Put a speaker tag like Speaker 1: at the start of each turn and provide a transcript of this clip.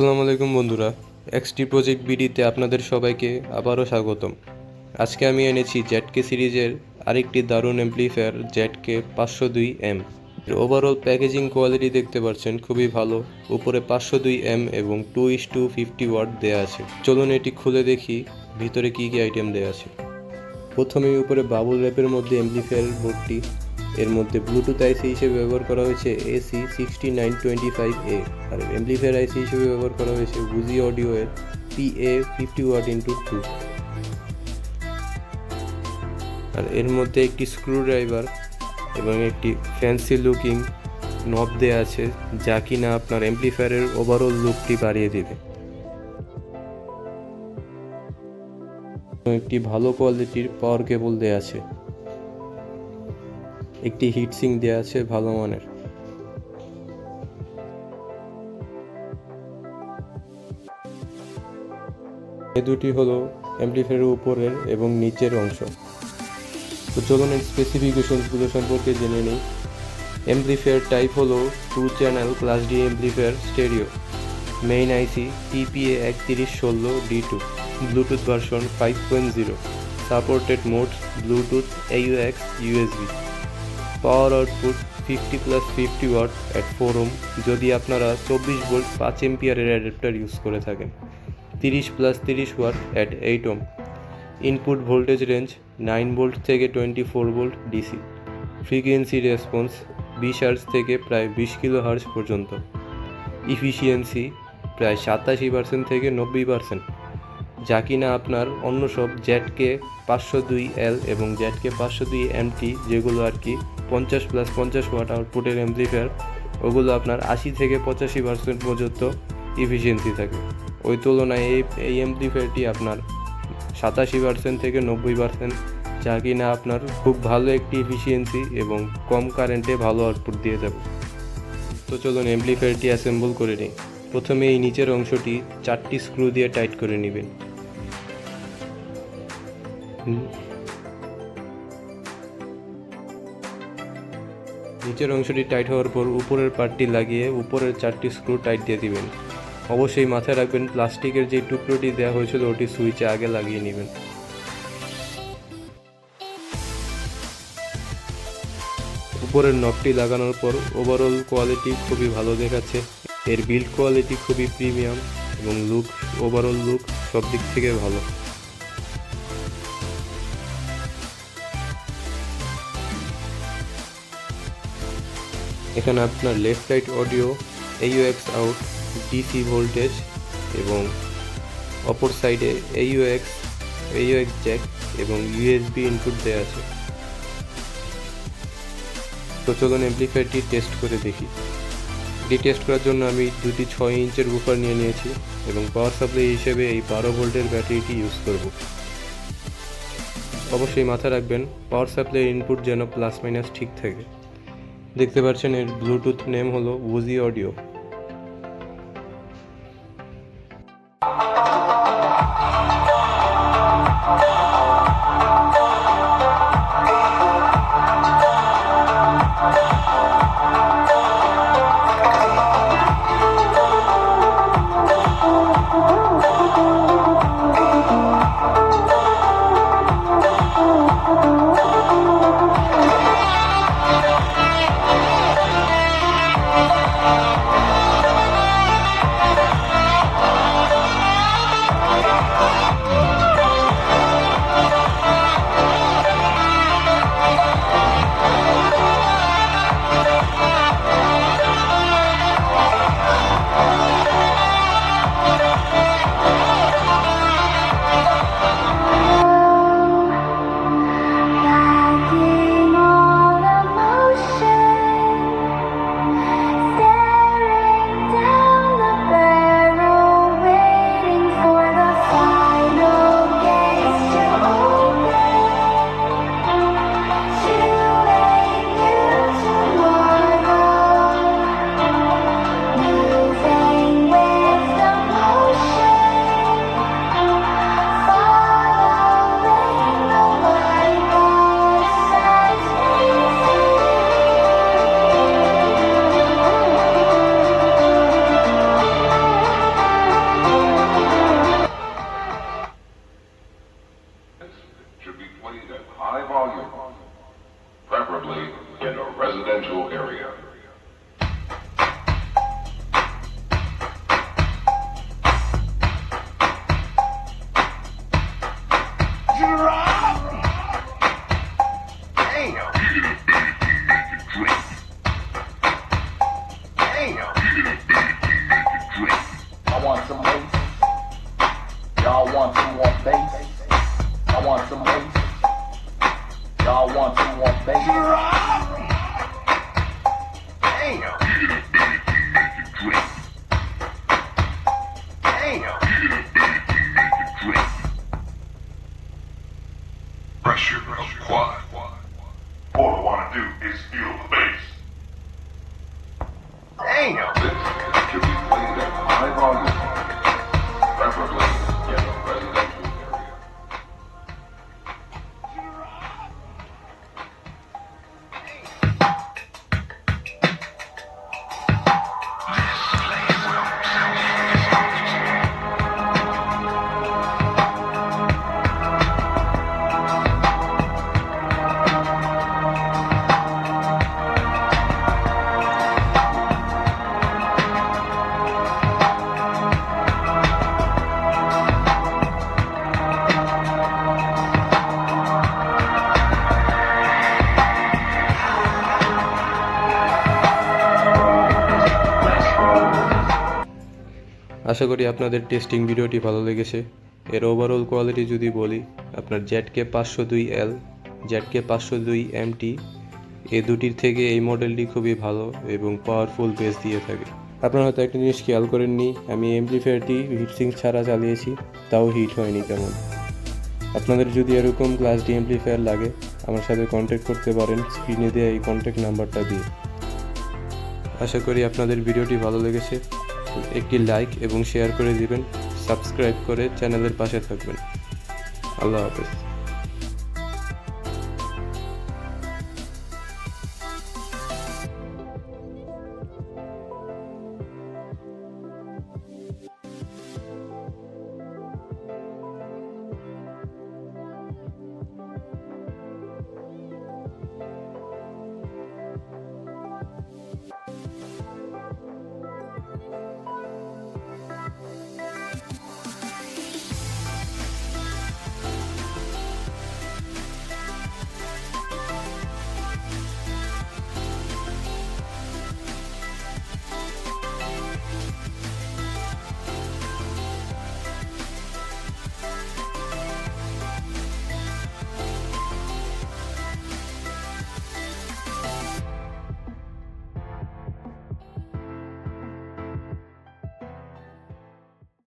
Speaker 1: আসসালামু আলাইকুম বন্ধুরা, এক্সটি প্রজেক্ট বিডিতে আপনাদের সবাইকে আবারও স্বাগতম। আজকে আমি এনেছি জেটকে সিরিজের আরেকটি দারুণ অ্যাম্প্লিফায়ার জেটকে পাঁচশো দুই এম। ওভারঅল প্যাকেজিং কোয়ালিটি দেখতে পাচ্ছেন, খুবই ভালো। উপরে পাঁচশো দুই এম এবং two is two fifty watt দেওয়া আছে। চলুন এটি খুলে দেখি, ভিতরে কী কী আইটেম দেওয়া আছে। প্রথমেই উপরে বাবুল র্যাপের মধ্যে অ্যাম্প্লিফায়ার বোর্ডটি এর মধ্যে ব্লুটুথ আইসি হিসেবে ব্যবহার করা হয়েছে AC sixty nine twenty five A R amplifier IC হিসেবে ব্যবহার করা হয়েছে বুজি অডিও এর P A fifty watt into two আর এর মধ্যে একটি স্ক্রু ড্রাইভার এবং একটি ফ্যান্সি লুকিং নব দেওয়া আছে, যা কিনা আপনার অ্যাম্প্লিফায়ারের ওভারঅল লুকটি বাড়িয়ে দেবে। একটি ভালো কোয়ালিটির পাওয়ার কেবল দেওয়া আছে। একটি হিটসিং দেওয়া আছে ভালো মানের। এ দুটি হলো অ্যাম্প্লিফায়ারের উপরের এবং নিচের অংশ। তো চলুন এই স্পেসিফিকেশনসগুলো সম্পর্কে জেনে নিই। অ্যাম্প্লিফায়ার টাইপ হলো two channel class D amplifier stereo main IC TPA একত্রিশ ষোলো D two Bluetooth version five point zero supported mode Bluetooth AUX USB power output fifty plus fifty watt at four ohm যদি আপনারা চব্বিশ volt পাঁচ এমপিয়ারের adapter use করে থাকেন। তিরিশ plus তিরিশ watt at eight ohm input voltage range nine volt থেকে twenty four volt DC frequency response বিশ হার্জ থেকে প্রায় বিশ কিলো হার্জ পর্যন্ত। ইফিসিয়েন্সি প্রায় সাতাশি পার্সেন্ট থেকে নব্বই পার্সেন্ট যা কিনা আপনার অন্য সব জেটকে পাঁচশো দুই এল এবং জেটকে পাঁচশো দুই এমটি যেগুলো আর কি পঞ্চাশ প্লাস পঞ্চাশ ওয়াট আউটপুটের অ্যাম্প্লিফায়ার ওগুলো আপনার আশি থেকে পঁচাশি পার্সেন্ট পর্যন্ত ইফিসিয়েন্সি থাকে। ওই তুলনায় এই এই অ্যাম্প্লিফায়ারটি আপনার সাতাশি পার্সেন্ট থেকে নব্বই পার্সেন্ট যা কিনা আপনার খুব ভালো একটি ইফিসিয়েন্সি এবং কম কারেন্টে ভালো আউটপুট দিয়ে যাবে তো চলুন অ্যাম্প্লিফায়ারটি অ্যাসেম্বল করে নিই। প্রথমে এই নিচের অংশটি চারটি স্ক্রু দিয়ে টাইট করে নেবেন। নিচের অংশটি টাইট হওয়ার পর উপরের পার্টটি লাগিয়ে উপরের চারটি স্ক্রু টাইট দিয়ে দিবেন। অবশ্যই মাথায় রাখবেন, প্লাস্টিকের যে টুকরোটি দেওয়া হয়েছিল ওটি সুইচে আগে লাগিয়ে নেবেন। উপরের নবটি লাগানোর পর ওভারঅল কোয়ালিটি খুবই ভালো দেখাচ্ছে। এর বিল্ড কোয়ালিটি খুবই প্রিমিয়াম এবং লুক ওভারঅল লুক সব দিক থেকে ভালো। এখানে আপনার left side audio AUX out DC voltage এবং অপর সাইডে এইউএক্স এইউএক্স জ্যাক এবং ইউএসবি ইনপুট দেওয়া আছে। তো চলুন অ্যাম্প্লিফায়ারটি টেস্ট করে দেখি। এটি টেস্ট করার জন্য আমি দুটি ছয় ইঞ্চের বুফার নিয়ে নিয়েছি এবং পাওয়ার সাপ্লাই হিসেবে এই বারো ভোল্টের ব্যাটারিটি ইউজ করব। অবশ্যই মাথায় রাখবেন পাওয়ার সাপ্লাইয়ের ইনপুট যেন প্লাস মাইনাস ঠিক থাকে। দেখতে পাচ্ছেন এর ব্লুটুথ নেম হলো উজি audio
Speaker 2: played at high volume, preferably in a residential area. something I want, baby.
Speaker 3: Pressure of quad. All I wanna do is feel
Speaker 1: আশা করি আপনাদের টেস্টিং ভিডিওটি ভালো লেগেছে। এর ওভারঅল কোয়ালিটি যদি বলি, আপনার জেটকে পাঁচশো দুই এল জেটকে পাঁচশো দুই এমটি এ দুটির থেকে এই মডেলটি খুবই ভালো এবং পাওয়ারফুল বেস দিয়ে থাকে। আপনারা হয়তো একটা জিনিস খেয়াল করেননি, আমি এমপ্লিফায়ারটি হিটসিং ছাড়া চালিয়েছি, তাও হিট হয়নি তেমন। আপনাদের যদি এরকম ক্লাস ডি এমপ্লিফায়ার লাগে, আমার সাথে কন্ট্যাক্ট করতে পারেন স্ক্রিনে দেওয়া এই কন্ট্যাক্ট নাম্বারটা দিয়ে। আশা করি আপনাদের ভিডিওটি ভালো লেগেছে। একটি লাইক এবং শেয়ার করে দিবেন সাবস্ক্রাইব করে চ্যানেলের পাশে থাকবেন। আল্লাহ হাফেজ।